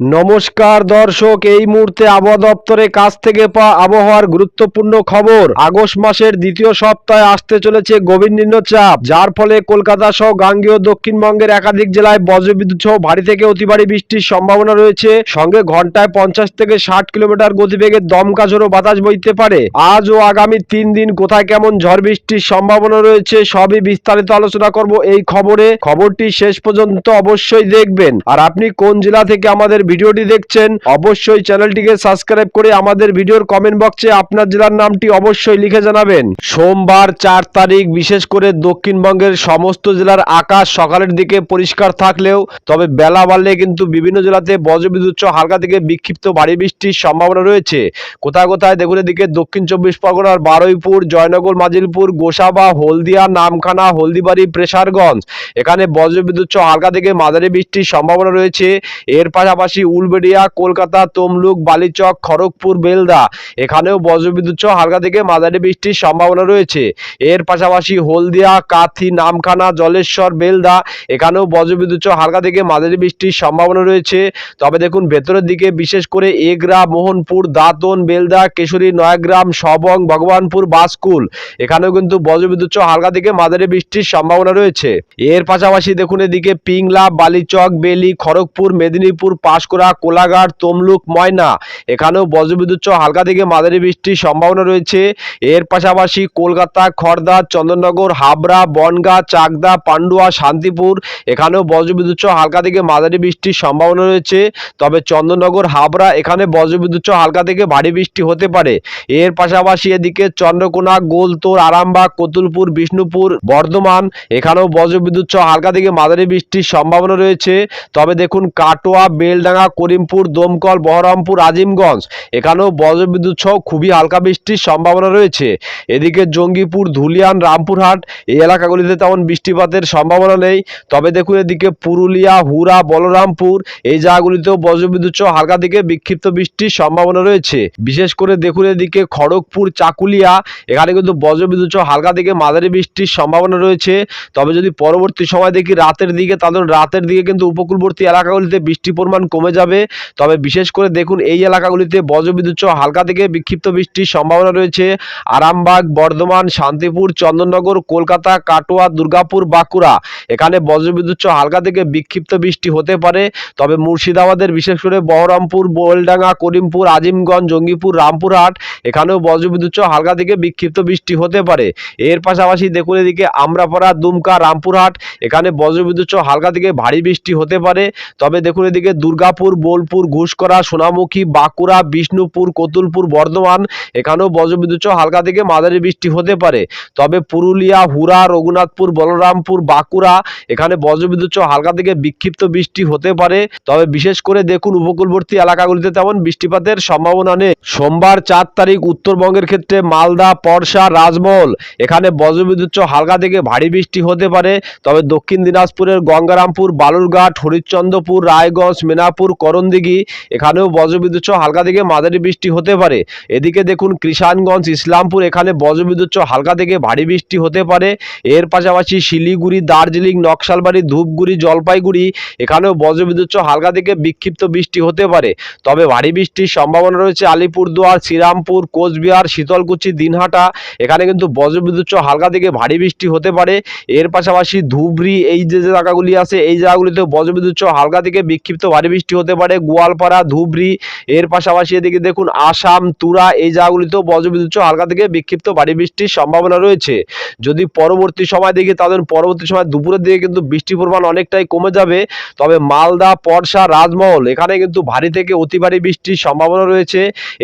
নমস্কার দর্শক, এই মুহূর্তে আবহাওয়া দপ্তরের কাছ থেকে পাওয়া আবহাওয়ার গুরুত্বপূর্ণ খবর। আগস্ট মাসের দ্বিতীয় সপ্তাহে আসতে চলেছে গভীর নিম্নচাপ, যার ফলে কলকাতা সহ গাঙ্গেয় দক্ষিণবঙ্গের একাধিক জেলায় বজ্রবিদ্যুৎ সহ ভারী থেকে অতি ভারী বৃষ্টির সম্ভাবনা রয়েছে। সঙ্গে ঘন্টায় পঞ্চাশ থেকে ষাট কিলোমিটার গতিবেগে দমকা ঝোড়ো বাতাস বইতে পারে। আজ ও আগামী তিন দিন কোথায় কেমন ঝড় বৃষ্টির সম্ভাবনা রয়েছে, সবই বিস্তারিত আলোচনা করব এই খবরে। খবরটি শেষ পর্যন্ত অবশ্যই দেখবেন। আর আপনি কোন জেলা থেকে আমাদের ভিডিওটি দেখছেন, অবশ্যই চ্যানেলটিকে সাবস্ক্রাইব করে আমাদের ভিডিওর কমেন্ট বক্সে আপনার জেলার নামটি অবশ্যই লিখে জানাবেন। সোমবার চার তারিখ, বিশেষ করে দক্ষিণবঙ্গের সমস্ত জেলার আকাশ সকালের দিকে পরিষ্কার থাকলেও, তবে বেলা বাড়লে কিন্তু বিভিন্ন জেলাতে বজ্রবিদ্যুৎ হালকা থেকে বিক্ষিপ্ত ভারী বৃষ্টির সম্ভাবনা রয়েছে। কোথায় কোথায় দেখুন এদিকে দক্ষিণ চব্বিশ পরগনার বারুইপুর, জয়নগর, মাজিলপুর, গোসাবা, হলদিয়া, নামখানা, হলদিবাড়ি, প্রেসারগঞ্জ। এখানে বজ্রবিদ্যুৎ হালকা থেকে মাঝারি বৃষ্টির সম্ভাবনা রয়েছে। এর পাশাপাশি উলবেড়িয়া, কলকাতা, তমলুক, বালিচক, খড়গপুর, বেলদা। এখানেও বজ্রবিদ্যুৎ সহ হালকা থেকে মাঝারি বৃষ্টির সম্ভাবনা রয়েছে। এর পাশাপাশি হলদিয়া, কাথি, নামখানা, জলেশ্বর, বেলদা, এখানেও বজ্রবিদ্যুৎ সহ হালকা থেকে মাঝারি বৃষ্টির সম্ভাবনা রয়েছে। তবে দেখুন, ভেতরের দিকে বিশেষ করে এগরা, মোহনপুর, দাঁতন, বেলদা, কেশরী, নয়াগ্রাম, সবং, ভগবানপুর, বাসকুল, এখানেও কিন্তু বজ্রবিদ্যুৎ সহ হালকা থেকে মাঝারি বৃষ্টির সম্ভাবনা রয়েছে। এর পাশাপাশি দেখুন, এদিকে পিংলা, বালিচক, বেলি, খড়গপুর, মেদিনীপুর পাঁশকুড়া কোলাঘাট, তমলুক, ময়না। এখানেও বজ্রবিদ্যুৎ হালকা থেকে মাঝারি বৃষ্টির সম্ভাবনা রয়েছে। এর পাশাপাশি কলকাতা খড়দা চন্দননগর, হাবড়া, বনগা, চাকদা, পান্ডুয়া, শান্তিপুর, এখানেও বজ্রবিদ্যুৎ হালকা থেকে মাঝারি বৃষ্টির সম্ভাবনা রয়েছে। তবে চন্দননগর, হাবড়া, এখানে বজ্রবিদ্যুৎ হালকা থেকে ভারী বৃষ্টি হতে পারে। এর পাশাপাশি এদিকে চন্দ্রকোনা, গোলতোর, আরামবাগ, কতুলপুর, বিষ্ণুপুর, বর্ধমান, এখানেও বজ্রবিদ্যুৎ হালকা থেকে মাঝারি বৃষ্টির সম্ভাবনা রয়েছে। তবে দেখুন, কাটোয়া, বেলডাঙ্গা করিমপুর, দমকল, বহরমপুর, আজিমগঞ্জ। এখানেও বজ্রবিদ্যুৎ সহ খুবই হালকা বৃষ্টির সম্ভাবনা রয়েছে। এদিকে জঙ্গিপুর, ধুলিয়ান, রামপুরহাট এই এলাকাগুলিতে তেমন বৃষ্টিপাতের সম্ভাবনা নেই। তবে দেখুন এদিকে পুরুলিয়া হুরা বলরামপুর এই জায়গাগুলিতেও বজ্রবিদ্যুৎ সহ হালকা দিকে বিক্ষিপ্ত বৃষ্টির সম্ভাবনা রয়েছে। বিশেষ করে দেখুন এদিকে খড়গপুর, চাকুলিয়া এখানে কিন্তু বজ্রবিদ্যুৎ সহ হালকা দিকে মাঝারি বৃষ্টির সম্ভাবনা রয়েছে। তবে যদি পরবর্তী সময় দেখি রাতের দিকে তাদের রাতের দিকে কিন্তু উপকূলবর্তী এলাকাগুলিতে বৃষ্টির পরিমাণ কমে যাবে। তবে বিশেষ করে দেখুন, এই এলাকাগুলিতে বজ্রবিদ্যুৎ সহ হালকা থেকে বিক্ষিপ্ত বৃষ্টির সম্ভাবনা রয়েছে। আরামবাগ, বর্ধমান, শান্তিপুর, চন্দননগর, কলকাতা, কাটোয়া, দুর্গাপুর, বাঁকুড়া। এখানে বজ্রবিদ্যুৎ সহ হালকা থেকে বিক্ষিপ্ত বৃষ্টি হতে পারে। তবে মুর্শিদাবাদের বিশেষ করে বহরমপুর, বোলডাঙ্গা, করিমপুর, আজিমগঞ্জ, জঙ্গিপুর, রামপুরহাট, এখানেও বজ্রবিদ্যুৎ সহ হালকা থেকে বিক্ষিপ্ত বৃষ্টি হতে পারে। এর পাশাপাশি দেখুন এদিকে আমরাপাড়া, দুমকা, রামপুরহাট, এখানে বজ্রবিদ্যুৎ সহ হালকা থেকে ভারী বৃষ্টি হতে পারে। তবে দেখুন এদিকে দুর্গাপুর বোলপুর ঘুষকরা সোনামুখী, বাঁকুড়া, বিষ্ণুপুর, কতুলপুর, বর্ধমান, এখানেও বজ্রবিদ্যুৎ হালকা থেকে মাঝারি বৃষ্টি হতে পারে। তবে পুরুলিয়া হুরা রঘুনাথপুর, বলরামপুর, বাঁকুড়া, এখানে বজ্রবিদ্যুৎ হালকা থেকে বিক্ষিপ্ত বৃষ্টি হতে পারে। তবে বিশেষ করে দেখুন, উপকূলবর্তী এলাকাগুলিতে তেমন বৃষ্টিপাতের সম্ভাবনা নেই। সোমবার চার তারিখ উত্তরবঙ্গের ক্ষেত্রে মালদা পরশা রাজমহল, এখানে বজ্রবিদ্যুৎ হালকা থেকে ভারী বৃষ্টি হতে পারে। তবে দক্ষিণ দিনাজপুরের গঙ্গারামপুর, বালুরঘাট, হরিশ্চন্দ্রপুর, রায়গঞ্জ, মেনাপুর করণদিঘি, এখানেও বজ্রবিদ্যুৎ হালকা থেকে মাঝারি বৃষ্টি হতে পারে। এদিকে দেখুন কৃষাণগঞ্জ ইসলামপুর, এখানে বজ্রবিদ্যুৎ হালকা থেকে ভারী বৃষ্টি হতে পারে। এর পাশাপাশি শিলিগুড়ি, দার্জিলিং, নকশালবাড়ি, ধূপগুড়ি, জলপাইগুড়ি, এখানেও বজ্রবিদ্যুৎ হালকা থেকে বিক্ষিপ্ত বৃষ্টি হতে পারে। তবে ভারী বৃষ্টির সম্ভাবনা রয়েছে আলিপুরদুয়ার, শ্রীরামপুর, কোচবিহার, শীতলকুচি, দিনহাটা। এখানে কিন্তু বজ্রবিদ্যুৎ হালকা থেকে ভারী বৃষ্টি হতে পারে। এর পাশাপাশি ধুবড়ি, এই যে জায়গাগুলি আছে, এই জায়গাগুলিতেও বজ্রবিদ্যুৎ হালকা থেকে বিক্ষিপ্ত ভারী বৃষ্টি হতে পারে, গোয়ালপাড়া, ধুবড়ি, এর পাশাপাশি এদিকে দেখুন আসাম, তুরা, এই জায়গাগুলিতেও বজ্রবিদ্যুৎ হালকা থেকে বিক্ষিপ্ত ভারী বৃষ্টির সম্ভাবনা রয়েছে। যদি পরবর্তী সময় দেখি তাদের পরবর্তী সময় দুপুরের দিকে কিন্তু বৃষ্টির পরিমাণ অনেকটাই কমে যাবে। তবে মালদা, পরশা, রাজমহল, এখানে কিন্তু ভারী থেকে অতি ভারী বৃষ্টির সম্ভাবনা রয়েছে।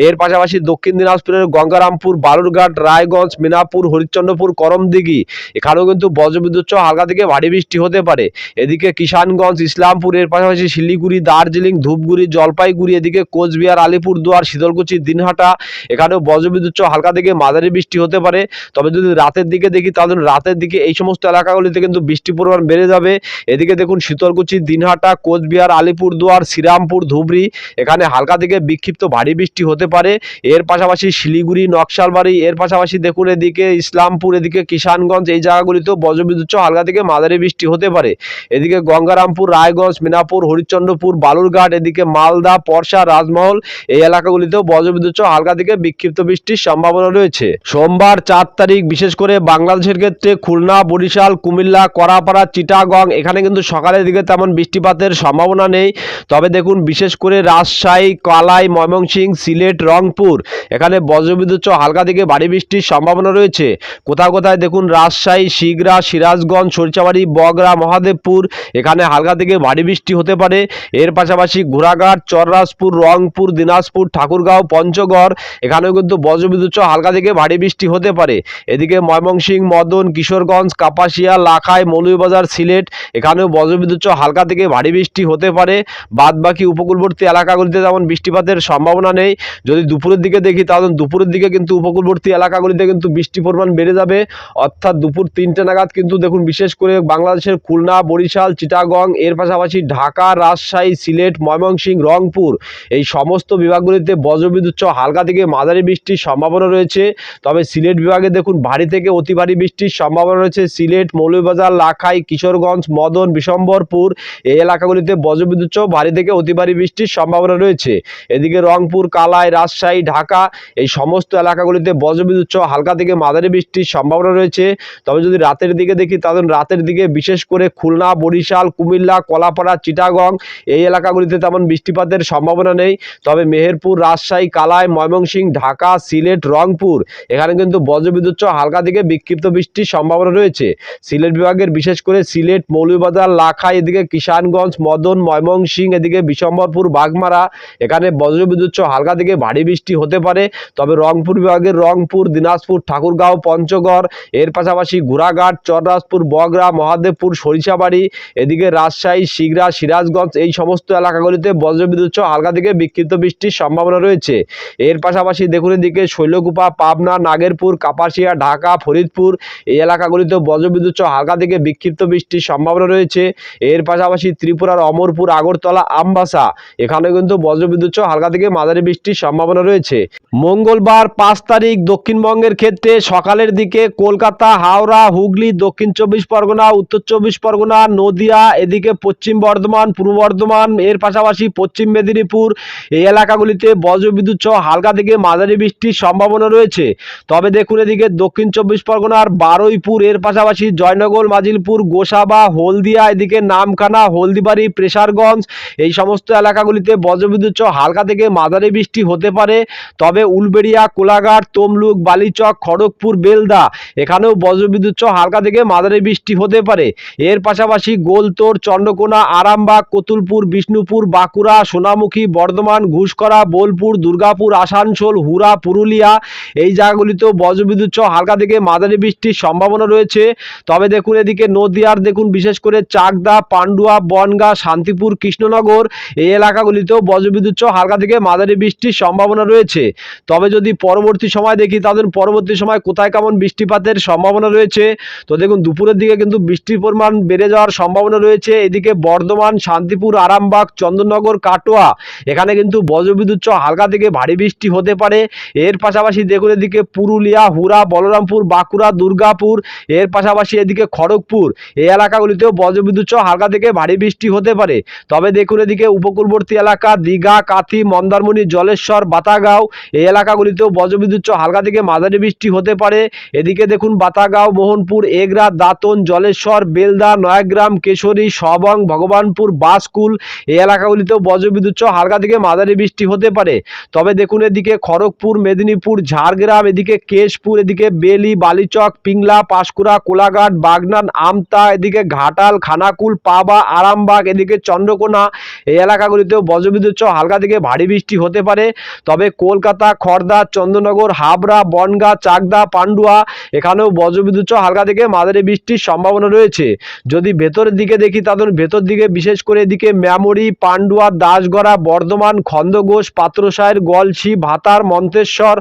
এর পাশাপাশি দক্ষিণ দিনাজপুরের গঙ্গারামপুর, বালুরঘাট, রায়গঞ্জ, মিনাপুর, হরিশ্চন্দ্রপুর, করমদিঘি, এখানেও কিন্তু বজ্রবিদ্যুৎ হালকা থেকে ভারী বৃষ্টি হতে পারে। এদিকে কিষানগঞ্জ, ইসলামপুর, এর পাশাপাশি শিলিগুড়ি, দার্জিলিং ধূপগুড়ি, জলপাইগুড়ি, এদিকে কোচবিহার, আলিপুরদুয়ার, শীতলকুচি, দিনহাটা, এখানেও বজ্রবিদ্যুৎ হালকা থেকে মাঝারি বৃষ্টি হতে পারে। তবে যদি রাতের দিকে দেখি, তাহলে রাতের দিকে এই সমস্ত এলাকাগুলিতে কিন্তু বৃষ্টির পরিমাণ বেড়ে যাবে। এদিকে দেখুন শীতলকুচি, দিনহাটা, কোচবিহার, আলিপুরদুয়ার, শ্রীরামপুর, ধুবড়ি, এখানে হালকা থেকে বিক্ষিপ্ত ভারী বৃষ্টি হতে পারে। এর পাশাপাশি শিলিগুড়ি, নকশালবাড়ি, এর পাশাপাশি দেখুন এদিকে ইসলামপুর, এদিকে কিষানগঞ্জ, এই জায়গাগুলিতেও বজ্রবিদ্যুৎ হালকা থেকে মাঝারি বৃষ্টি হতে পারে। এদিকে গঙ্গারামপুর, রায়গঞ্জ, মিনাপুর হরিচন্দ্রপুর বালুর বালুরঘাট এদিকে মালদা, পরশা, রাজমহল, এই এলাকাগুলিতেও বজ্রবিদ্যুৎ সহ হালকা থেকে বিক্ষিপ্ত বৃষ্টির সম্ভাবনা রয়েছে। সোমবার চার তারিখ, বিশেষ করে বাংলাদেশের ক্ষেত্রে খুলনা, বরিশাল, কুমিল্লা করাপাড়া চিটাগং, এখানে কিন্তু সকালের দিকে তেমন বৃষ্টিপাতের সম্ভাবনা নেই। তবে দেখুন, বিশেষ করে রাজশাহী, কালাই, ময়মনসিংহ, সিলেট, রংপুর, এখানে বজ্রবিদ্যুৎ সহ হালকা থেকে ভারী বৃষ্টির সম্ভাবনা রয়েছে। কোথাও কোথায় দেখুন, রাজশাহী শিগরা সিরাজগঞ্জ, সরিষাবাড়ি, বগরা, মহাদেবপুর, এখানে হালকা থেকে ভারী বৃষ্টি হতে পারে। এর পাশাপাশি ঘোড়াঘাট, চররাজপুর, রংপুর, দিনাজপুর, ঠাকুরগাঁও, পঞ্চগড়, এখানেও কিন্তু বজ্রবিদ্যুৎ হালকা থেকে ভারী বৃষ্টি হতে পারে। এদিকে ময়মনসিংহ, মদন, কিশোরগঞ্জ, কাপাসিয়া, লাখাই, মৌলভীবাজার, সিলেট, এখানেও বজ্রবিদ্যুৎ হালকা থেকে ভারী বৃষ্টি হতে পারে। বাদ বাকি উপকূলবর্তী এলাকাগুলিতে তেমন বৃষ্টিপাতের সম্ভাবনা নেই। যদি দুপুরের দিকে দেখি, তাহলে দুপুরের দিকে কিন্তু উপকূলবর্তী এলাকাগুলিতে কিন্তু বৃষ্টির পরিমাণ বেড়ে যাবে। অর্থাৎ দুপুর তিনটে নাগাদ কিন্তু দেখুন, বিশেষ করে বাংলাদেশের খুলনা, বরিশাল, চিটাগং, এর পাশাপাশি ঢাকা, রাজশাহী, সিলেট ময়মনসিংহ, রংপুর। এই সমস্ত বিভাগগুলিতে বজ্রবিদ্যুৎ সহ হালকা থেকে মাঝারি বৃষ্টির সম্ভাবনা রয়েছে। তবে সিলেট বিভাগে দেখুন, ভারী থেকে অতি ভারী বৃষ্টির সম্ভাবনা রয়েছে। সিলেট, মৌলভীবাজার, লাখাই, কিশোরগঞ্জ, মদন, বিশম্বরপুর এই এলাকাগুলিতে বজ্রবিদ্যুৎ সহ ভারী থেকে অতি ভারী বৃষ্টির সম্ভাবনা রয়েছে। এদিকে রংপুর, কালাই, রাজশাহী, ঢাকা এই সমস্ত এলাকাগুলিতে বজ্রবিদ্যুৎ সহ হালকা থেকে মাঝারি বৃষ্টির সম্ভাবনা রয়েছে। তবে যদি রাতের দিকে দেখি, তাহলে রাতের দিকে বিশেষ করে খুলনা, বরিশাল, কুমিল্লা, কলাপাড়া, চিটাগং এই এলাকাগুলিতে তেমন বৃষ্টিপাতের সম্ভাবনা নেই। তবে মেহেরপুর, রাজশাহী, কালাই, ময়মনসিংহ, ঢাকা, সিলেট, রংপুর, এখানে কিন্তু বজ্রবিদ্যুৎ হালকা থেকে বিক্ষিপ্ত বৃষ্টির সম্ভাবনা রয়েছে। সিলেট বিভাগের বিশেষ করে সিলেট, মৌলভীবাজার, লাখাই, এদিকে কিষানগঞ্জ, মদন, ময়মনসিংহ, এদিকে বিশম্বরপুর, বাগমারা, এখানে বজ্রবিদ্যুৎ হালকা থেকে ভারী বৃষ্টি হতে পারে। তবে রংপুর বিভাগের রংপুর, দিনাজপুর, ঠাকুরগাঁও, পঞ্চগড়, এর পাশাপাশি ঘোড়াঘাট, চররাজপুর, বগরা, মহাদেবপুর, সরিষাবাড়ি, এদিকে রাজশাহী, শিগরা, সিরাজগঞ্জ, এই সমস্ত এলাকাগুলিতে বজ্রবিদ্যুৎ সহ হালকা থেকে বিক্ষিপ্ত বৃষ্টির সম্ভাবনা রয়েছে। এর পাশাপাশি দেখুন এদিকে শৈলকুপা, পাবনা, নাগেরপুর, কাপাসিয়া, ঢাকা, ফরিদপুর এই এলাকাগুলিতে বজ্রবিদ্যুৎ সহ হালকা থেকে বিক্ষিপ্ত বৃষ্টির সম্ভাবনা রয়েছে। এর পাশাপাশি ত্রিপুরার অমরপুর, আগরতলা, আমবাসা এখানে কিন্তু বজ্রবিদ্যুৎ সহ হালকা থেকে মাঝারি বৃষ্টির সম্ভাবনা রয়েছে। মঙ্গলবার পাঁচ তারিখ দক্ষিণবঙ্গের ক্ষেত্রে সকালের দিকে কলকাতা, হাওড়া, হুগলি, দক্ষিণ চব্বিশ পরগনা, উত্তর চব্বিশ পরগনা, নদিয়া, এদিকে পশ্চিম বর্ধমান, পূর্ব বর্ধমান এর পাশাপাশি পশ্চিম মেদিনীপুর এই এলাকাগুলিতে বজ্রবিদ্যুৎ সহ হালকা থেকে মাঝারি বৃষ্টির সম্ভাবনা রয়েছে। তবে দেখুন এদিকে দক্ষিণ চব্বিশ পরগনার বারুইপুর, এর পাশাপাশি জয়নগর, মাজিলপুর, গোসাবা, হলদিয়া, এদিকে নামখানা, হলদিবাড়ি, প্রেসারগঞ্জ এই সমস্ত এলাকাগুলিতে বজ্রবিদ্যুৎ সহ হালকা থেকে মাঝারি বৃষ্টি হতে পারে। তবে উলবেড়িয়া, কোলাঘাট, তমলুক, বালিচক, খড়গপুর, বেলদা এখানেও বজ্রবিদ্যুৎ সহ হালকা থেকে মাঝারি বৃষ্টি হতে পারে। এর পাশাপাশি গোলতোড় চন্দ্রকোনা, আরামবাগ, কতুলপুর বিষ্ণুপুর বাঁকুড়া, সোনামুখী, বর্ধমান ঘুষকরা বোলপুর, দুর্গাপুর, আসানসোল হুরা পুরুলিয়া, এই জায়গাগুলিতেও বজ্রবিদ্যুৎ সহ হালকা থেকে মাঝারি বৃষ্টির সম্ভাবনা রয়েছে। তবে দেখুন এদিকে নদিয়ার, দেখুন বিশেষ করে চাকদা, পান্ডুয়া, বনগা, শান্তিপুর, কৃষ্ণনগর, এই এলাকাগুলিতেও বজ্রবিদ্যুৎ সহ হালকা থেকে মাঝারি বৃষ্টির সম্ভাবনা রয়েছে। তবে যদি পরবর্তী সময় দেখি, তাদের পরবর্তী সময় কোথায় কেমন বৃষ্টিপাতের সম্ভাবনা রয়েছে? তো দেখুন দুপুরের দিকে কিন্তু বৃষ্টির পরিমাণ বেড়ে যাওয়ার সম্ভাবনা রয়েছে। এদিকে বর্ধমান, শান্তিপুর, আরামবাগ চন্দননগর কাটোয়া। এখানে কিন্তু বজ্রবিদ্যুৎ সহ হালকা থেকে ভারী বৃষ্টি হতে পারে। এর পাশাপাশি দেখুন এদিকে পুরুলিয়া হুরা বলরামপুর, বাঁকুড়া, দুর্গাপুর, এর পাশাপাশি এদিকে খড়গপুর। এই এলাকাগুলিতেও বজ্রবিদ্যুৎ সহ হালকা থেকে ভারী বৃষ্টি হতে পারে। তবে দেখুন এদিকে উপকূলবর্তী এলাকা, দীঘা, কাথি, মন্দারমণি, জলেশ্বর, বাতাগাঁও, এই এলাকাগুলিতেও বজ্রবিদ্যুৎ সহ হালকা থেকে মাঝারি বৃষ্টি হতে পারে। এদিকে দেখুন বাতাগাঁও, মোহনপুর, এগরা, দাঁতন, জলেশ্বর, বেলদা, নয়াগ্রাম, কেশরী, সবং, ভগবানপুর, বাসকুল এই এলাকাগুলিতেও বজ্রবিদ্যুৎ সহ হালকা থেকে মাঝারি বৃষ্টি হতে পারে। তবে দেখুন এদিকে খড়গপুর, মেদিনীপুর, ঝাড়গ্রাম, এদিকে কেশপুর, এদিকে বেলি, বালিচক, পিংলা, পাঁশকুড়া, কোলাঘাট, বাগনান, আমতা, এদিকে ঘাটাল, খানাকুল, পাবা, আরামবাগ, এদিকে চন্দ্রকোনা। এই এলাকাগুলিতেও বজ্রবিদ্যুৎ সহ হালকা থেকে ভারী বৃষ্টি হতে পারে। তবে কলকাতা খড়দা চন্দ্রনগর, হাবড়া, বনগা, চাকদা, পান্ডুয়া, এখানেও বজ্রবিদ্যুৎ সহ হালকা থেকে মাঝারি বৃষ্টির সম্ভাবনা রয়েছে। যদি ভেতরের দিকে দেখি, তাদের ভেতর দিকে, বিশেষ করে এদিকে ম্যামরি পান্ডুয়া, দাসগড়া, বর্ধমান খন্দঘোষ পাত্রসায়ের গলসি ভাতার, মন্তেশ্বর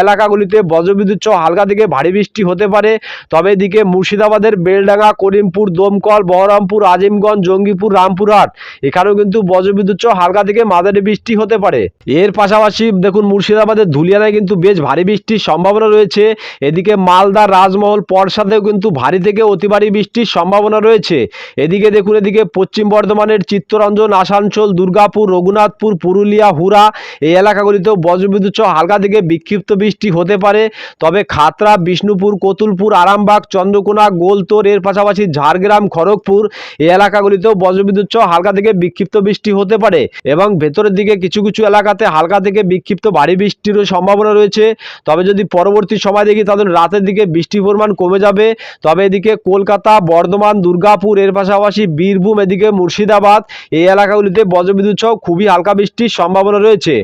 এলাকাগুলিতে বজ্রবিদ্যুৎ সহ হালকা থেকে ভারী বৃষ্টি হতে পারে। তবে এদিকে মুর্শিদাবাদের বেলডাঙ্গা, করিমপুর, দমকল, বহরমপুর, আজিমগঞ্জ, জঙ্গিপুর, রামপুরহাট এখানেও কিন্তু বজ্রবিদ্যুৎ সহ হালকা থেকে মাঝারি বৃষ্টি হতে পারে। এর পাশাপাশি দেখুন মুর্শিদাবাদের ধুলিয়ানায় কিন্তু বেশ ভারী বৃষ্টির সম্ভাবনা রয়েছে। এদিকে মালদা, রাজমহল পরসাতেও কিন্তু ভারী থেকে অতি ভারী বৃষ্টির সম্ভাবনা রয়েছে। এদিকে দেখুন এদিকে পশ্চিম বর্ধমানের চিত্তরঞ্জন আসানসোল, দুর্গাপুর, রঘুনাথপুর, পুরুলিয়া হুরা এই এলাকাগুলিতেও বজ্রবিদ্যুৎ সহ হালকা থেকে বিক্ষিপ্ত বৃষ্টি হতে পারে। তবে খাতরা বিষ্ণুপুর, কতুলপুর, আরামবাগ, চন্দ্রকোনা, গোলতোর, এর পাশাপাশি ঝাড়গ্রাম, খড়গপুর এই এলাকাগুলিতেও বজ্রবিদ্যুৎ সহ হালকা থেকে বিক্ষিপ্ত বৃষ্টি হতে পারে এবং ভেতরের দিকে কিছু কিছু এলাকাতে হালকা থেকে বিক্ষিপ্ত ভারী বৃষ্টিরও সম্ভাবনা রয়েছে। তবে যদি পরবর্তী সময় দেখি তাদের রাতের দিকে বৃষ্টির পরিমাণ কমে যাবে। তবে এদিকে কলকাতা, বর্ধমান, দুর্গাপুর, এর পাশাপাশি বীরভূম, এদিকে মুর্শিদাবাদ এই এলাকাগুলিতে বজ্রবিদ্যুৎ সহ খুবই হালকা বৃষ্টির সম্ভাবনা রয়েছে।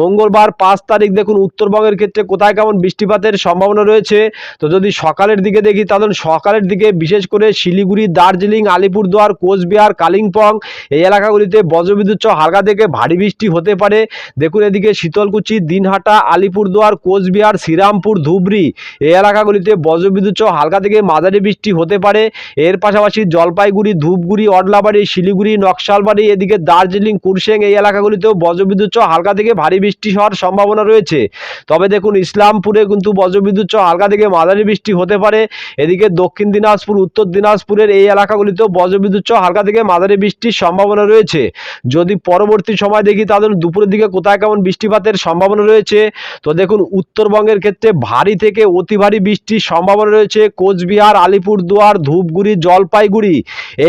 মঙ্গলবার পাঁচ তারিখ দেখুন, উত্তরবঙ্গের ক্ষেত্রে কোথায় কেমন বৃষ্টিপাতের সম্ভাবনা রয়েছে? তো যদি সকালের দিকে দেখি, তাহলে সকালের দিকে বিশেষ করে শিলিগুড়ি, দার্জিলিং, আলিপুরদুয়ার, কোচবিহার, কালিম্পং এই এলাকাগুলিতে বজ্রবিদ্যুৎ সহ হালকা থেকে ভারী বৃষ্টি হতে পারে। দেখুন এদিকে শীতলকুচি, দিনহাটা, আলিপুরদুয়ার, কোচবিহার, শ্রীরামপুর, ধুবড়ি এই এলাকাগুলিতে বজ্রবিদ্যুৎ সহ হালকা থেকে মাঝারি বৃষ্টি হতে পারে। এর পাশাপাশি জলপাইগুড়ি, ধূপগুড়ি, অডলাবাড়ি, শিলিগুড়ি, নকশালবাড়ি এদিকে দার্জিলিং কুরসেং এই এলাকাগুলিতেও বজ্রবিদ্যুৎ সহ হালকা থেকে ভারী বৃষ্টি হওয়ার সম্ভাবনা রয়েছে। তবে দেখুন, ইসলামপুরে কিন্তু বজ্রবিদ্যুৎ সহ হালকা থেকে মাঝারি বৃষ্টি হতে পারে। এদিকে দক্ষিণ দিনাজপুর, উত্তর দিনাজপুরের এই এলাকাগুলিতেও বজ্রবিদ্যুৎ সহ হালকা থেকে মাঝারি বৃষ্টির সম্ভাবনা রয়েছে। যদি পরবর্তী সময় দেখি তাদের দুপুরের দিকে কোথায় কেমন বৃষ্টিপাতের সম্ভাবনা রয়েছে? তো দেখুন, উত্তরবঙ্গের ক্ষেত্রে ভারী থেকে অতি ভারী বৃষ্টির সম্ভাবনা রয়েছে। কোচবিহার, আলিপুরদুয়ার, ধূপগুড়ি, জলপাইগুড়ি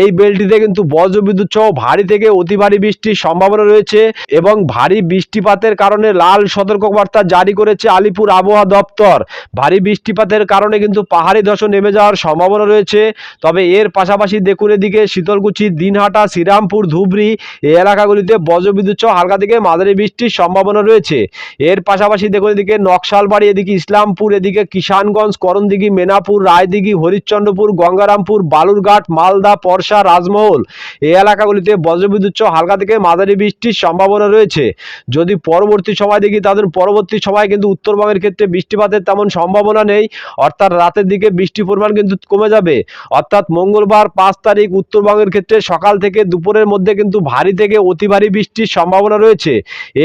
এই বেলটিতে কিন্তু বজ্রবিদ্যুৎ সহ ভারী থেকে অতি ভারী বৃষ্টির সম্ভাবনা রয়েছে এবং ভারী বৃষ্টিপাতের কারণে লাল সতর্কবার্তা জারি করেছে আলিপুর আবহাওয়া দপ্তর। ভারী বৃষ্টিপাতের কারণে কিন্তু পাহাড়ি ধসও নেমে যাওয়ার সম্ভাবনা রয়েছে। তবে এর পাশাপাশি দেখুন এদিকে শীতলকুচি, দিনহাটা, শ্রীরামপুর, ধুবড়ি এই এলাকাগুলিতে বজ্রবিদ্যুৎ হালকা থেকে মাঝারি বৃষ্টির সম্ভাবনা রয়েছে। এর পাশাপাশি দেখুন এদিকে নকশালবাড়ি, এদিকে ইসলামপুর, এদিকে কিষানগঞ্জ, করণদিঘি, মেনাপুর, রায়দিঘি, হরিশ্চন্দ্রপুর, গঙ্গারামপুর, বালুরঘাট, মালদা পরশা রাজমহল এই এলাকাগুলিতে বজ্রবিদ্যুৎ হালকা থেকে মাঝারি বৃষ্টির সম্ভাবনা রয়েছে। যদি পরবর্তী সময় দেখি, তাদের পরবর্তী সময় কিন্তু উত্তরবঙ্গের ক্ষেত্রে বৃষ্টিপাতের তেমন সম্ভাবনা নেই। অর্থাৎ রাতের দিকে বৃষ্টির পরিমাণ কিন্তু কমে যাবে। অর্থাৎ মঙ্গলবার পাঁচ তারিখ উত্তরবঙ্গের ক্ষেত্রে সকাল থেকে দুপুরের মধ্যে কিন্তু ভারী থেকে অতি ভারী বৃষ্টির সম্ভাবনা রয়েছে।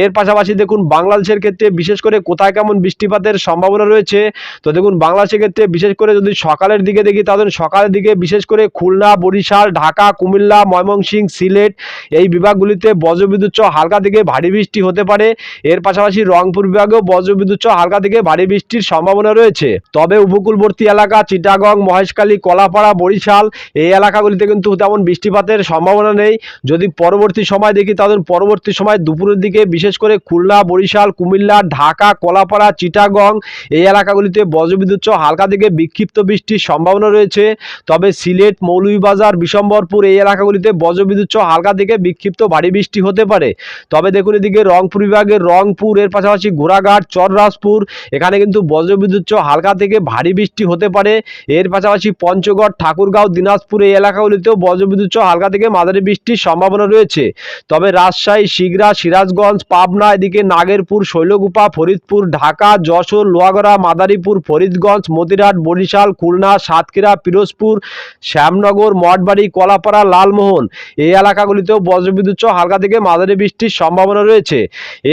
এর পাশাপাশি দেখুন, বাংলাদেশের ক্ষেত্রে বিশেষ করে কোথায় কেমন বৃষ্টিপাতের সম্ভাবনা রয়েছে, তো দেখুন, বাংলাদেশের ক্ষেত্রে বিশেষ করে যদি সকালের দিকে দেখি তাহলে সকালের দিকে বিশেষ করে খুলনা, বরিশাল, ঢাকা, কুমিল্লা, ময়মনসিংহ, সিলেট, এই বিভাগগুলিতে বজ্রবিদ্যুৎসহ হালকা থেকে ভারী বৃষ্টি হতে পারে। এর পাশাপাশি রংপুর বিভাগেও বজ্রবিদ্যুৎসহ হালকা থেকে ভারী বৃষ্টির সম্ভাবনা রয়েছে। তবে উপকূলবর্তী এলাকা চিটাগং, মহেশখালী, কলাপাড়া, বরিশাল এই এলাকাগুলিতে কিন্তু তেমন বৃষ্টিপাতের সম্ভাবনা নেই। যদি পরবর্তী সময় দেখি তাদের পরবর্তী সময় দুপুরের দিকে বিশেষ করে খুলনা, বরিশাল, কুমিল্লা, ঢাকা, কলাপাড়া, চিটাগং এই এলাকাগুলিতে বজ্রবিদ্যুৎসহ হালকা থেকে বিক্ষিপ্ত বৃষ্টির সম্ভাবনা রয়েছে। তবে সিলেট, মৌলভীবাজার, বিশম্বরপুর এই এলাকাগুলিতে বজ্রবিদ্যুৎসহ হালকা থেকে বিক্ষিপ্ত ভারী বৃষ্টি হতে পারে। তবে দেখুন এদিকে রংপুর বিভাগের রংপুর এর পাশাপাশি ঘোড়াঘাট, চররাজপুর, এখানে কিন্তু বজ্রবিদ্যুৎ হালকা থেকে ভারী বৃষ্টি হতে পারে। এর পাশাপাশি পঞ্চগড়, ঠাকুরগাঁও, দিনাজপুর এই এলাকাগুলিতেও বজ্রবিদ্যুৎ হালকা থেকে মাঝারি বৃষ্টির সম্ভাবনা রয়েছে। তবে রাজশাহী, শিগরা, সিরাজগঞ্জ, পাবনা, এদিকে নাগেরপুর, শৈলকুপা, ফরিদপুর, ঢাকা, যশোর, লোহাগড়া, মাদারীপুর, ফরিদগঞ্জ মতিরাট বরিশাল, খুলনা, সাতক্ষীরা, পিরোজপুর, শ্যামনগর, মঠবাড়ি, কলাপাড়া, লালমোহন এই এলাকাগুলিতেও বজ্রবিদ্যুৎ সহ হালকা থেকে মাঝারি বৃষ্টির সম্ভাবনা রয়েছে।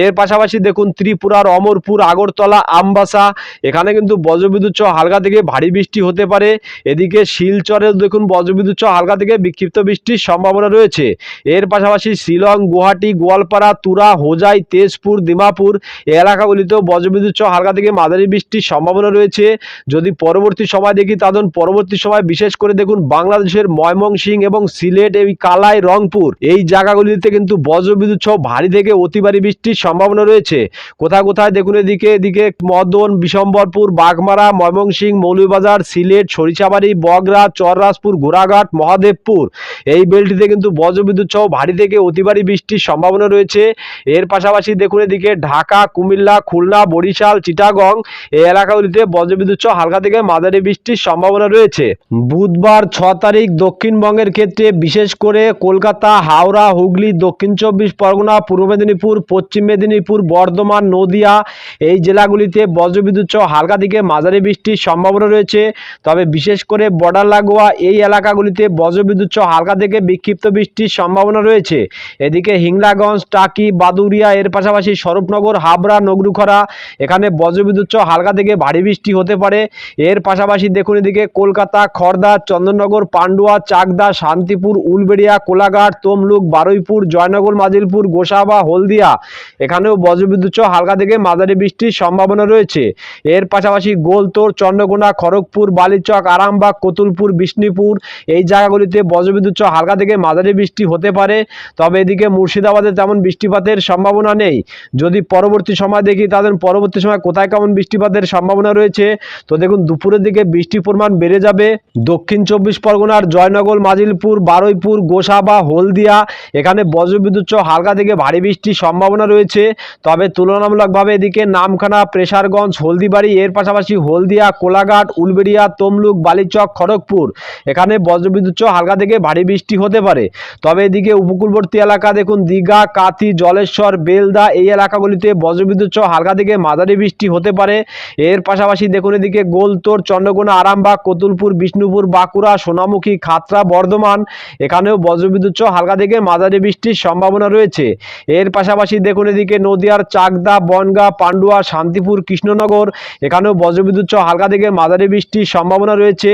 এর পাশাপাশি দেখুন, ত্রিপুরার অমরপুর, আগরতলা, আমবাসা, এখানে কিন্তু বজ্রবিদ্যুৎ সহ হালকা থেকে ভারী বৃষ্টি হতে পারে। এদিকে শিলচরেও দেখুন, বজ্রবিদ্যুৎ সহ হালকা থেকে বিক্ষিপ্ত বৃষ্টির সম্ভাবনা রয়েছে। এর পাশাপাশি শিলং, গুয়াহাটি, গোয়ালপাড়া, তুরা, হোজাই, তেজপুর, দিমাপুর এই এলাকাগুলিতেও বজ্রবিদ্যুৎ সহ হালকা থেকে মাঝারি বৃষ্টির সম্ভাবনা রয়েছে। যদি পরবর্তী সময় দেখি তাদের পরবর্তী সময় বিশেষ করে দেখুন, বাংলাদেশের ময়মনসিংহ এবং সিলেট, এই কালাই, রংপুর, এই জায়গাগুলিতে কিন্তু বজ্রবিদ্যুৎ সহ ভারী থেকে অতি ভারী বৃষ্টির সম্ভাবনা রয়েছে। কোথায় কোথায় দেখুন এদিকে এদিকে মদন, বিশম্বরপুর, বাগমারা, ময়মনসিংহ, মৌলভীবাজার, সিলেট, সরিষাবাড়ি, বগরা, চররাজপুর ঘোড়াঘাট মহাদেবপুর। এই বেলটিতে কিন্তু বজ্রবিদ্যুৎ সহ ভারী থেকে অতি ভারী বৃষ্টির সম্ভাবনা রয়েছে। এর পাশাপাশি দেখুন এদিকে ঢাকা, কুমিল্লা, খুলনা, বরিশাল, চিটাগং এই এলাকাগুলিতে বজ্রবিদ্যুৎ সহ হালকা থেকে মাঝারি বৃষ্টির সম্ভাবনা রয়েছে। বুধবার ছ তারিখ দক্ষিণবঙ্গের ক্ষেত্রে বিশেষ করে কলকাতা, হাওড়া হুগলি, দক্ষিণ চব্বিশ পরগনা, পূর্ব মেদিনীপুর, পশ্চিম মেদিনীপুর, বর্ধমান, নদিয়া, এই জেলাগুলিতে বজ্রবিদ্যুৎ সহ হালকা থেকে মাঝারি বৃষ্টির সম্ভাবনা রয়েছে। তবে বিশেষ করে বর্ডার লাগোয়া এই এলাকাগুলিতে বজ্রবিদ্যুৎ সহ হালকা থেকে বিক্ষিপ্ত বৃষ্টির সম্ভাবনা রয়েছে। এদিকে হিংলাগঞ্জ, টাকি বাদুরিয়া এর পাশাপাশি স্বরূপনগর, হাবড়া, নগরুখরা, এখানে বজ্রবিদ্যুৎ সহ হালকা থেকে ভারী বৃষ্টি হতে পারে। এর পাশাপাশি দেখুন এদিকে কলকাতা খড়দা চন্দননগর, পান্ডুয়া, চাকদা, শান্তিপুর, উলবেড়িয়া, কোলাঘাট, তমলুক বারুইপুর, জয়নগর, মাজিলপুর, গোসাবা, হলদিয়া। এখানেও বজ্রবিদ্যুৎ সহ হালকা থেকে মাঝারি বৃষ্টির সম্ভাবনা রয়েছে। এর পাশাপাশি গোলতোর, চন্দ্রকোনা, খড়গপুর, বালিচক, আরামবাগ, কতুলপুর, বিষ্ণুপুর এই জায়গাগুলিতে বজ্রবিদ্যুৎ সহ হালকা থেকে মাঝারি বৃষ্টি হতে পারে। তবে এদিকে মুর্শিদাবাদে তেমন বৃষ্টিপাতের সম্ভাবনা নেই। যদি পরবর্তী সময় দেখি তাদের পরবর্তী সময় কোথায় কেমন বৃষ্টিপাতের সম্ভাবনা রয়েছে? তো দেখুন, দুপুরের দিকে বৃষ্টির পরিমাণ বেড়ে যাবে। দক্ষিণ চব্বিশ পরগনার জয়নগর, মাজিলপুর, বারুইপুর, গোসাবা, হলদিয়া এখানে বজ্রবিদ্যুৎ সহ হালকা থেকে ভারী বৃষ্টির সম্ভাবনা রয়েছে। তবে তুলনামূলকভাবে এদিকে নামখানা, প্রেসারগঞ্জ, হলদিবাড়ি, এর পাশাপাশি হলদিয়া, কোলাঘাট, উলবেড়িয়া, তমলুক, বালিচক, খড়গপুর এখানে বজ্রবিদ্যুৎ সহ হালকা থেকে ভারী বৃষ্টি হতে পারে। তবে এদিকে উপকূলবর্তী এলাকা দেখুন, দীঘা কাতি জলেশ্বর, বেলদা এই এলাকাগুলিতে বজ্রবিদ্যুৎ সহ হালকা থেকে মাঝারি বৃষ্টি হতে পারে। এর পাশাপাশি দেখুন এদিকে গোলতোর, চন্দ্রকোনা, আরামবাগ, কতুলপুর, বিষ্ণুপুর, বাঁকুড়া, সোনামুখী, খাতরা, বর্ধমান এখানেও বজ্রবিদ্যুৎ সহ হালকা থেকে মাঝারি বৃষ্টির সম্ভাবনা রয়েছে। এর পাশাপাশি দেখুন এদিকে নদিয়ার চাকদা, বনগা, পান্ডুয়া, শান্তিপুর, কৃষ্ণনগর, এখানেও বজ্রবিদ্যুৎ সহ হালকা থেকে মাঝারি বৃষ্টির সম্ভাবনা রয়েছে।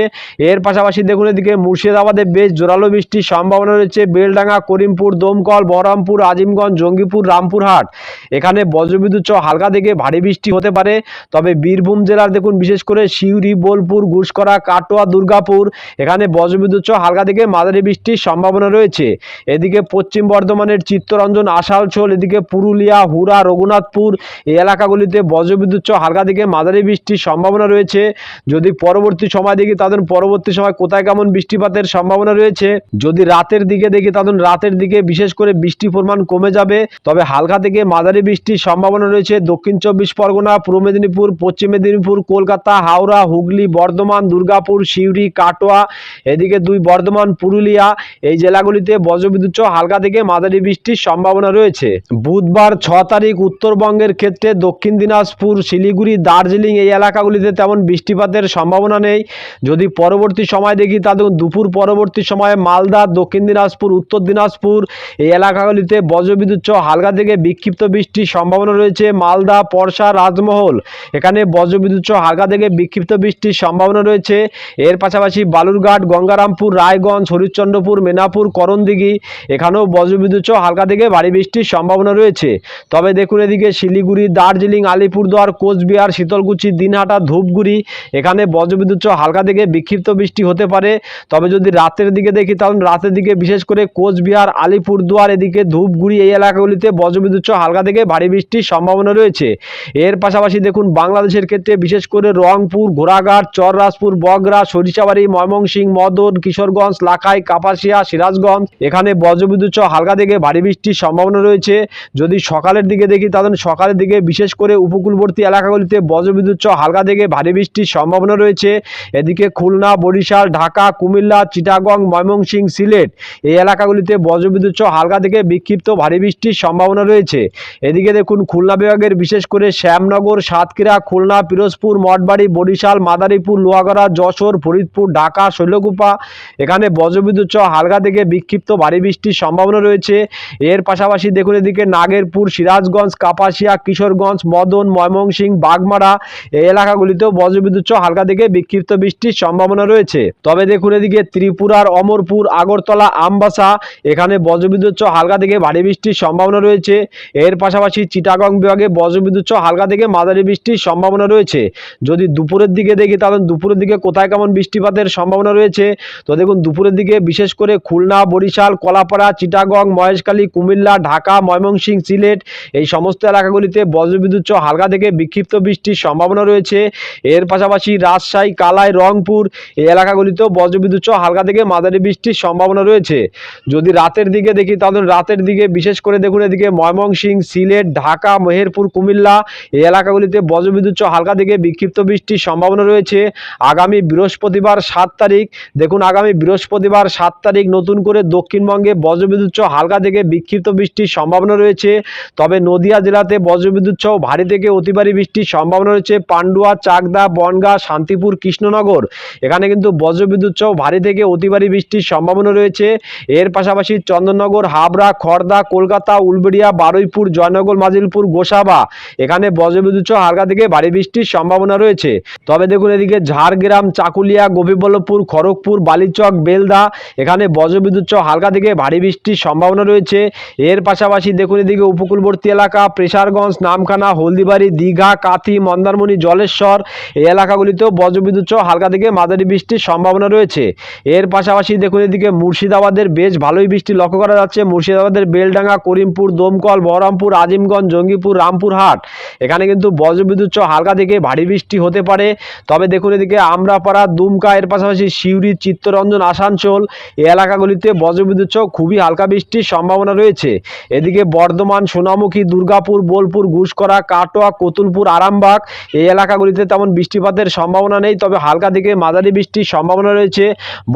এর পাশাপাশি দেখুন এদিকে মুর্শিদাবাদে বেশ জোরালো বৃষ্টির সম্ভাবনা রয়েছে। বেলডাঙ্গা, করিমপুর, দমকল, বহরমপুর, আজিমগঞ্জ, জঙ্গিপুর, রামপুরহাট। এখানে বজ্রবিদ্যুৎ সহ হালকা থেকে ভারী বৃষ্টি হতে পারে। তবে বীরভূম জেলার দেখুন, বিশেষ করে সিউড়ি, বোলপুর গুসকরা কাটোয়া, দুর্গাপুর, এখানে বজ্রবিদ্যুৎ সহ হালকা থেকে মাঝারি বৃষ্টির সম্ভাবনা রয়েছে। এদিকে পশ্চিম বর্ধমানের চিত্তরঞ্জন আসানসোল এদিকে পুরুলিয়া হুরা রঘুনাথপুর এই এলাকাগুলিতে বজ্রবিদ্যুৎ হালকা থেকে মাঝারি বৃষ্টির সম্ভাবনা রয়েছে। যদি পরবর্তী সময় দেখি তাদের পরবর্তী সময় কোথায় কেমন বৃষ্টিপাতের সম্ভাবনা রয়েছে? যদি রাতের দিকে দেখি তাদের রাতের দিকে বিশেষ করে বৃষ্টির পরিমাণ কমে যাবে, তবে হালকা থেকে মাঝারি বৃষ্টির সম্ভাবনা রয়েছে। দক্ষিণ চব্বিশ পরগনা, পূর্ব মেদিনীপুর, পশ্চিম মেদিনীপুর, কলকাতা, হাওড়া, হুগলি, বর্ধমান, দুর্গাপুর, সিউড়ি, কাটোয়া, এদিকে দুই বর্ধমান, পুরুলিয়া এই জেলাগুলিতে বজ্রবিদ্যুৎ সহ হালকা থেকে মাঝারি বৃষ্টির সম্ভাবনা রয়েছে। বুধবার ছ তারিখ উত্তরবঙ্গের ক্ষেত্রে দক্ষিণ দিনাজপুর, শিলিগুড়ি, দার্জিলিং এই এলাকাগুলিতে তেমন বৃষ্টিপাতের সম্ভাবনা নেই। যদি পরবর্তী সময় দেখি তাদের দুপুর পরবর্তী সময়ে মালদা, দক্ষিণ দিনাজপুর, উত্তর দিনাজপুর এই এলাকাগুলিতে বজ্রবিদ্যুৎ সহ হালকা থেকে বিক্ষিপ্ত বৃষ্টির সম্ভাবনা রয়েছে। মালদা পরশা রাজমহল এখানে বজ্রবিদ্যুৎ সহ হালকা থেকে বিক্ষিপ্ত বৃষ্টির সম্ভাবনা রয়েছে। এর পাশাপাশি বালুরঘাট, গঙ্গারামপুর, রায়গঞ্জ, হরিশ্চন্দ্রপুর, মেনাপুর, করণদিঘি এখানেও বজ্রবিদ্যুৎ সহ হালকা থেকে ভারী বৃষ্টির সম্ভাবনা রয়েছে। তবে দেখুন এদিকে শিলিগুড়ি, দার্জিলিং, আলিপুরদুয়ার, কোচবিহার, শীতলকুচি, দিনহাটা, ধূপগুড়ি, এখানে বজ্রবিদ্যুৎ সহ হালকা থেকে বিক্ষিপ্ত বৃষ্টি হতে পারে। তবে যদি রাতের দিকে দেখি তাহলে রাতের দিকে বিশেষ করে কোচবিহার, আলিপুরদুয়ার, এদিকে ধূপগুড়ি এই এলাকাগুলিতে বজ্রবিদ্যুৎ সহ হালকা থেকে ভারী বৃষ্টির সম্ভাবনা রয়েছে। এর পাশাপাশি দেখুন বাংলাদেশের ক্ষেত্রে বিশেষ করে রংপুর, ঘোড়াঘাট, চররাজপুর, বগরা, সরিষাবাড়ি, ময়মনসিংহ, মদন, কিশোরগঞ্জ, লাখাই, কাপাসিয়া, সিরাজগঞ্জ, এখানে বজ্রবিদ্যুৎ সহ হালকা থেকে ভারী বৃষ্টির সম্ভাবনা রয়েছে। যদি সকালের দিকে দেখি, তাহলে সকালের দিকে বিশেষ করে উপকূলবর্তী এলাকাগুলিতে বজ্রবিদ্যুৎ সহ হালকা থেকে ভারী বৃষ্টির সম্ভাবনা রয়েছে। এদিকে খুলনা, বরিশাল, ঢাকা, কুমিল্লা, চিটাগং ময়মনসিংহ সিলেট এই এলাকাগুলিতে বজ্রবিদ্যুৎ সহ হালকা থেকে বিক্ষিপ্ত ভারী বৃষ্টির সম্ভাবনা রয়েছে। এদিকে দেখুন, খুলনা বিভাগের বিশেষ করে শ্যামনগর, সাতক্ষীরা, খুলনা, পিরোজপুর, মঠবাড়ি, বরিশাল, মাদারীপুর, লোহাগড়া, যশোর, ফরিদপুর, ঢাকা, শৈলকুপা এখানে বজ্রবিদ্যুৎ সহ হালকা থেকে বিক্ষিপ্ত ভারী বৃষ্টির সম্ভাবনা রয়েছে। এর পাশাপাশি দেখুন এদিকে নাগেরপুর, সিরাজগঞ্জ, কাপাসিয়া, কিশোরগঞ্জ, মদন, ময়মনসিংহ, বাগমারা এই এলাকাগুলিতেও বজ্রবিদ্যুৎ হালকা থেকে বিক্ষিপ্ত বৃষ্টির সম্ভাবনা রয়েছে। তবে দেখুন এদিকে ত্রিপুরার অমরপুর, আগরতলা, আমবাসা, এখানে বজ্রবিদ্যুৎ হালকা থেকে ভারী বৃষ্টির সম্ভাবনা রয়েছে। এর পাশাপাশি চিটাগং বিভাগে বজ্রবিদ্যুৎ হালকা থেকে মাঝারি বৃষ্টির সম্ভাবনা রয়েছে। যদি দুপুরের দিকে দেখি তাহলে দুপুরের দিকে কোথায় কেমন বৃষ্টিপাতের সম্ভাবনা রয়েছে? তো দেখুন দুপুরের দিকে বিশেষ করে খুলনা, বরিশাল, কলাপাড়া চিটাগং, মহেশখালী, কুমিল্লা, ঢাকা, ময়মনসিংহ, সিলেট এই সমস্ত এলাকাগুলিতে বজ্রবিদ্যুৎ সহ হালকা থেকে বিক্ষিপ্ত বৃষ্টির সম্ভাবনা রয়েছে। এর পাশাপাশি রাজশাহী, কালাই, রংপুর এই এলাকাগুলিতেও বজ্রবিদ্যুৎ সহ হালকা থেকে মাঝারি বৃষ্টির সম্ভাবনা রয়েছে। যদি রাতের দিকে দেখি, তাহলে রাতের দিকে বিশেষ করে দেখুন এদিকে ময়মনসিংহ, সিলেট, ঢাকা, মেহেরপুর, কুমিল্লা এই এলাকাগুলিতে বজ্রবিদ্যুৎ সহ হালকা থেকে বিক্ষিপ্ত বৃষ্টির সম্ভাবনা রয়েছে। আগামী বৃহস্পতিবার সাত তারিখ, দেখুন আগামী বৃহস্পতিবার সাত তারিখ নতুন করে দক্ষিণবঙ্গে বজ্রবিদ্যুৎ সহ হালকা থেকে বিক্ষিপ্ত বৃষ্টির সম্ভাবনা রয়েছে। তবে নদিয়া জেলাতে বজ্রবিদ্যুৎ সহ ভারী থেকে অতি ভারী বৃষ্টির সম্ভাবনা রয়েছে। পান্ডুয়া, চাকদা, বনগা, শান্তিপুর, কৃষ্ণনগর। এখানে কিন্তু বজ্রবিদ্যুৎ সহ ভারী থেকে অতি ভারী বৃষ্টির সম্ভাবনা রয়েছে। এর পাশাপাশি চন্দননগর, হাবড়া খড়দা কলকাতা, উলবেড়িয়া, বারুইপুর, জয়নগর, মাজিলপুর, গোসাবা। এখানে বজ্রবিদ্যুৎ সহ হালকা থেকে ভারী বৃষ্টির সম্ভাবনা রয়েছে। তবে দেখুন এদিকে ঝাড়গ্রাম, চাকুলিয়া, গোপীবল্লভপুর, খড়গপুর, বালিচক, বেলদা। এখানে বজ্রবিদ্যুৎ সহ হালকা থেকে ভারী বৃষ্টি বৃষ্টির সম্ভাবনা রয়েছে। এর পাশাপাশি দেখুন এদিকে উপকূলবর্তী এলাকা, প্রেসারগঞ্জ, নামখানা, হলদিবাড়ি, দীঘা, কাথি, মন্দারমণি, জলেশ্বর এই এলাকাগুলিতেও বজ্রবিদ্যুৎ সহ হালকা থেকে মাঝারি বৃষ্টির সম্ভাবনা রয়েছে। এর পাশাপাশি দেখুন এদিকে মুর্শিদাবাদের বেশ ভালোই বৃষ্টি লক্ষ্য করা যাচ্ছে। মুর্শিদাবাদের বেলডাঙ্গা, করিমপুর, দমকল, বহরমপুর, আজিমগঞ্জ, জঙ্গিপুর, রামপুরহাট এখানে কিন্তু বজ্রবিদ্যুৎ সহ হালকা থেকে ভারী বৃষ্টি হতে পারে। তবে দেখুন এদিকে আমরাপাড়া, দুমকা, এর পাশাপাশি সিউড়ি, চিত্তরঞ্জন, আসানসোল এই এলাকাগুলিতে বজ্রবিদ্যুৎ খুবই হালকা বৃষ্টির সম্ভাবনা রয়েছে। এদিকে বর্ধমান, সোনামুখী, দুর্গাপুর, বোলপুর ঘুষকরা কাটোয়া, কতুলপুর, আরামবাগ এই এলাকাগুলিতে তেমন বৃষ্টিপাতের সম্ভাবনা নেই, তবে হালকা থেকে মাঝারি বৃষ্টির সম্ভাবনা রয়েছে।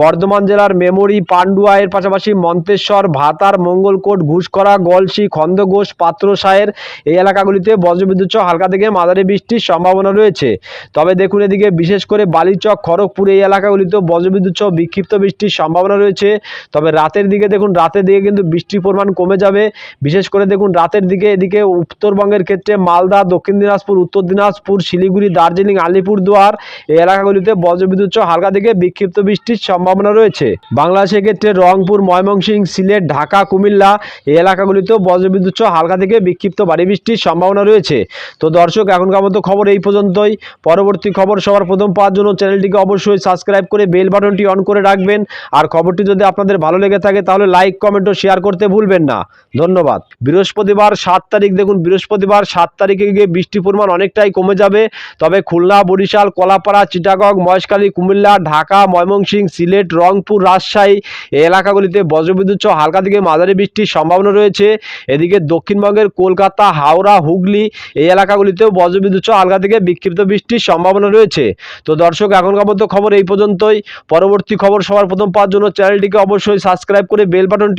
বর্ধমান জেলার মেমরি, পান্ডুয়া, এর পাশাপাশি মন্তেশ্বর, ভাতার, মঙ্গলকোট ঘুষকরা গলসি খন্দঘোষ পাত্রসায়ের এই এলাকাগুলিতে বজ্রবিদ্যুৎ হালকা থেকে মাঝারি বৃষ্টির সম্ভাবনা রয়েছে। তবে দেখুন এদিকে বিশেষ করে বালিচক, খড়গপুর এই এলাকাগুলিতেও বজ্রবিদ্যুৎ বিক্ষিপ্ত বৃষ্টির সম্ভাবনা রয়েছে। তবে রাতের দিকে দেখুন রাতের দিকে কিন্তু বৃষ্টির পরিমাণ কমে যাবে। বিশেষ করে দেখুন রাতের দিকে এদিকে উত্তরবঙ্গের ক্ষেত্রে মালদা, দক্ষিণ দিনাজপুর, উত্তর দিনাজপুর, শিলিগুড়ি, দার্জিলিং, আলিপুরদুয়ার এই এলাকাগুলিতে বজ্রবিদ্যুৎ সহ হালকা থেকে বিক্ষিপ্ত বৃষ্টির সম্ভাবনা রয়েছে। বাংলাদেশের ক্ষেত্রে রংপুর, ময়মনসিংহ, সিলেট, ঢাকা, কুমিল্লা এই এলাকাগুলিতেও বজ্রবিদ্যুৎ সহ হালকা থেকে বিক্ষিপ্ত ভারী বৃষ্টির সম্ভাবনা রয়েছে। তো দর্শক, এখনকার মতো খবর এই পর্যন্তই। পরবর্তী খবর সবার প্রথম পাওয়ার জন্য চ্যানেলটিকে অবশ্যই সাবস্ক্রাইব করে বেল বাটনটি অন করে রাখবেন। আর খবরটি যদি আপনাদের ভালো লেগে থাকে তাহলে লাইক কমেন্ট ও শেয়ার করতে ভুলবেন না। ধন্যবাদ। বৃহস্পতিবার সাত তারিখ, দেখুন, বৃহস্পতিবার সাত তারিখে গিয়ে বৃষ্টির পরিমাণ অনেকটাই কমে যাবে। তবে খুলনা, বরিশাল, কলাপাড়া, চিটাগং, মহেশখালী, কুমিল্লা, ঢাকা, ময়মনসিংহ, সিলেট, রংপুর, রাজশাহী এই এলাকাগুলিতে বজ্রবিদ্যুৎ সহ হালকা থেকে মাঝারি বৃষ্টির সম্ভাবনা রয়েছে। এদিকে দক্ষিণবঙ্গের কলকাতা, হাওড়া, হুগলি এই এলাকাগুলিতেও বজ্রবিদ্যুৎ সহ হালকা থেকে বিক্ষিপ্ত বৃষ্টির সম্ভাবনা রয়েছে। তো দর্শক, এখনকার মতো খবর এই পর্যন্তই। পরবর্তী খবর সবার প্রথম পাওয়ার জন্য চ্যানেলটিকে অবশ্যই সাবস্ক্রাইব করে বেল বাটনটি